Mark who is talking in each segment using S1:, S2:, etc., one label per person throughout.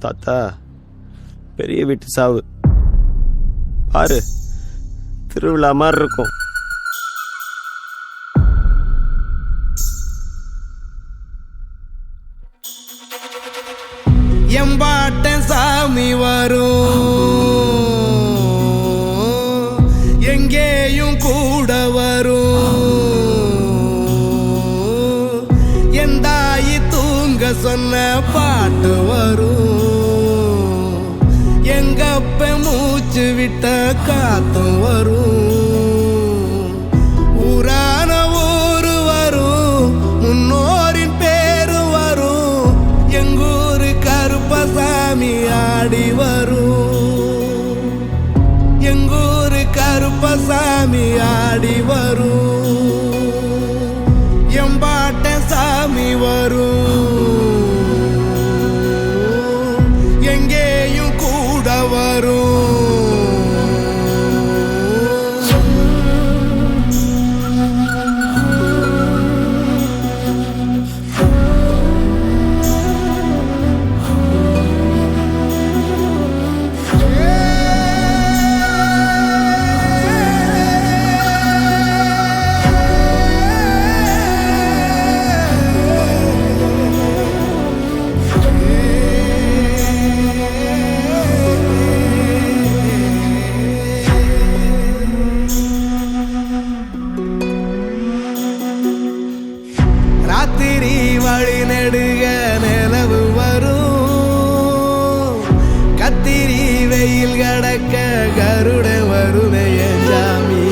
S1: தாத்தா பெரிய வீட்டு சாவு. பாரு திருவிழா மாதிரி இருக்கும்.
S2: எம்பாட்டன் சாமி வரும். எங்கேயும் கூட வரும். எந்தாயி தூங்க சொன்ன பாட்டு வரும். எங்கப்ப மூச்சு விட்ட காத்தும் வரும். ஊரான ஊரு வரும். முன்னோரின் பேரு வரும். எங்கூரு கருப்பசாமி ஆடி வரும். எங்கூரு கருப்பசாமி ஆடி வரும். கலக்க கருட வருமே சாமி.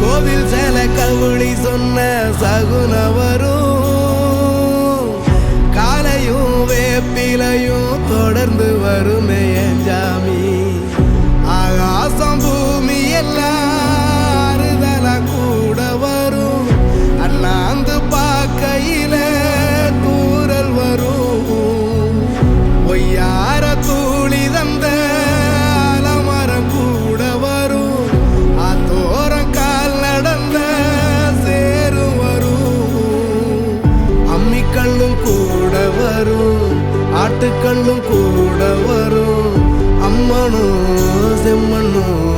S2: கோவில் சேல கவுளி சொன்ன சகுன வரும். ஆட்டுக்கல்லும் கூட வரும். அம்மனும் செம்மனும்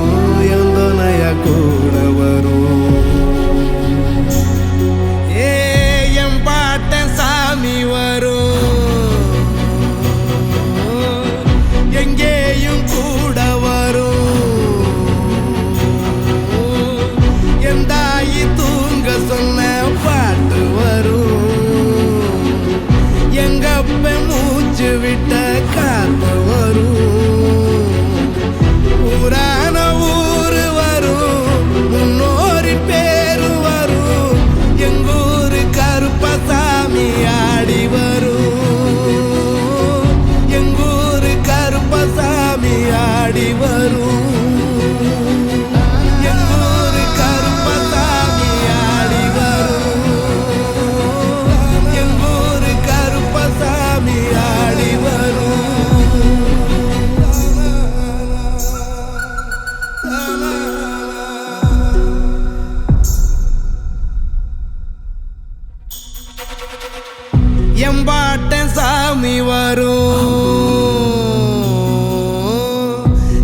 S2: எம்பாட்டன் சாமி வரும்.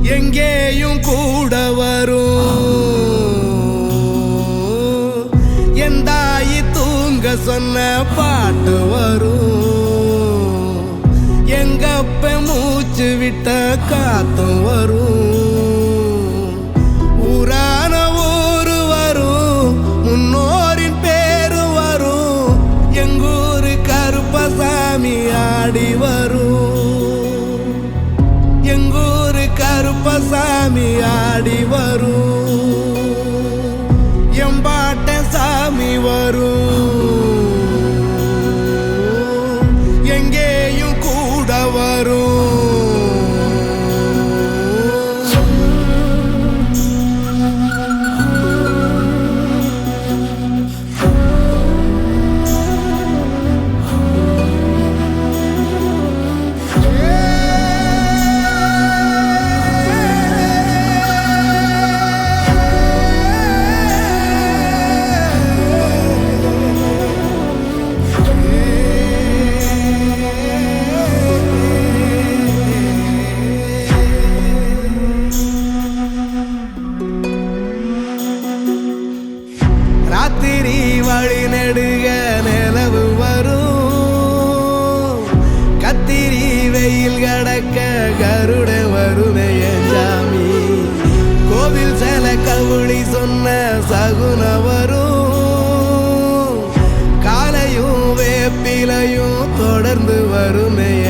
S2: எங்கேயும் கூட வரும். என் தாயி தூங்க சொன்ன பாட்டு வரும். எங்கப்ப மூச்சு விட்ட காத்தும் வரும். நடக்க கருட வருடைய சாமி. கோவில் சேல கவுளி சொன்ன சகுன வரும். காலையும் வேப்பிலையும் தொடர்ந்து வருமே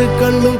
S2: പാട്ടുകള്ളും